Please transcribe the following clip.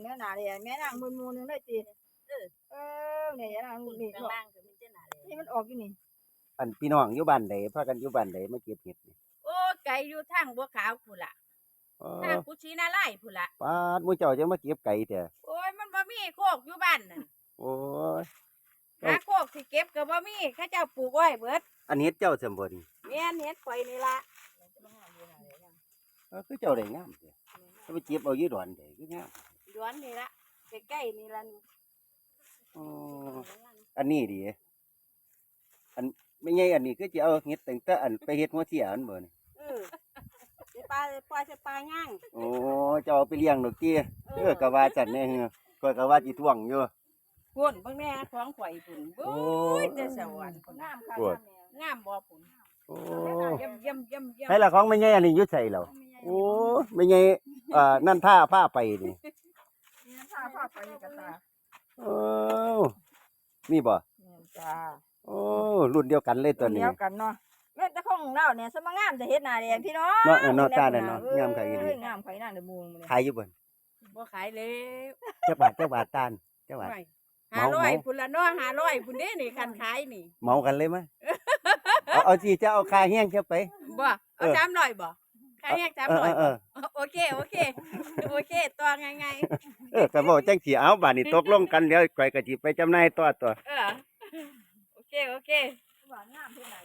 เนื้อหนาเลยแม่นางมูลมูลนึงได้จีเออเออเนี่ยยานางมูลนี่ข้างล่างก็มีแต่หนาเลยนี่มันออกอยู่นี่อันพี่น้องอยู่บ้านใดพากันอยู่บ้านใดมาเก็บเห็ดนี่โอ้ไก่อยู่ทางบัวขาวพุ่นล่ะอ๋ทางอกุชินาไล่พุ่นล่ะปาดหมู่เจ้าจะมาเก็บไก่แต่โอ้ยมันบ่มีโคกอยู่บ้านน่ะโอ้ยหาโคกสิเก็บก็บ่มีเขาเจ้าปลูกไว้เบิดอันเฮ็ดเจ้าสมบูรณ์แม่นเฮ็ดข่อยนี่ล่ะเออคือเจ้าได้งามเด้ถ้าไปเก็บเอาอยู่ดอนได้คืองาม ดวนนี่ล่ะใกล้ๆนี่ล่ะนี่อ๋ออันนี้ดิอันไม่ใช่อันนี้คือจะเอาเฮ็ดตั้งแต่อันไปเฮ็ดหัวเสียอันบ่นี่เออสิปลาปล่อยสิปลาย่างโอ้เจ้าเอาไปเลี้ยงดอกติเออก็ว่าจัดแน่เฮอก็ก็ว่าสิท่วงอยู่พุ่นเบิ่งแม่ของข่อยพุ่นโอ้โอ้ยแต่สวรรค์พุ่นงามค่ะปวดงามบ่พุ่นโอ้เยี่ยมเยี่ยมเยี่ยมเยี่ยมให้ละของไม่ใช่อันนี้อยู่ใส่แล้วโอ้ไม่ใช่อ่านั่นผ้าผ้าไปนี่ นี่ผ้าผ้าไปกระตาโอ้มีบ่เนี่ยจ้าโอ้รุ่นเดียวกันเลยตัวนี้เดียวกันเนาะแม่แต่ของเราเนี่ยสมงามจะเฮ็ดหน้าแดงพี่น้องเนาะเออเนาะตาเนี่ยเนาะงามใครกันเอ้ดียงามไข่นางเดมูลเลยขายอยู่บ่นบ่ขายแล้วเจ้าบาทเจ้าบาทตาลเจ้าบาทไม่เมาห้าร้อยเมาพุ่นละเนาะห้าร้อยพุ่นเด้นี่คันขายนี่เมากันเลยมั้ยเอาเอาสิจะเอาคาแห้งเจ้าไปบ่เอเอาอสามร้อยบ่ขายแยกสามเออร้อยเออบ่โอเคโอเคโอเคตัวไงไงเออก็บอกจังสิเอาบาดนี้ตกลงกันเดี๋ยวข่อยก็สิไปจำหน่ายต่อตัว เออ โอเค โอเคว่างามเท่าไหร่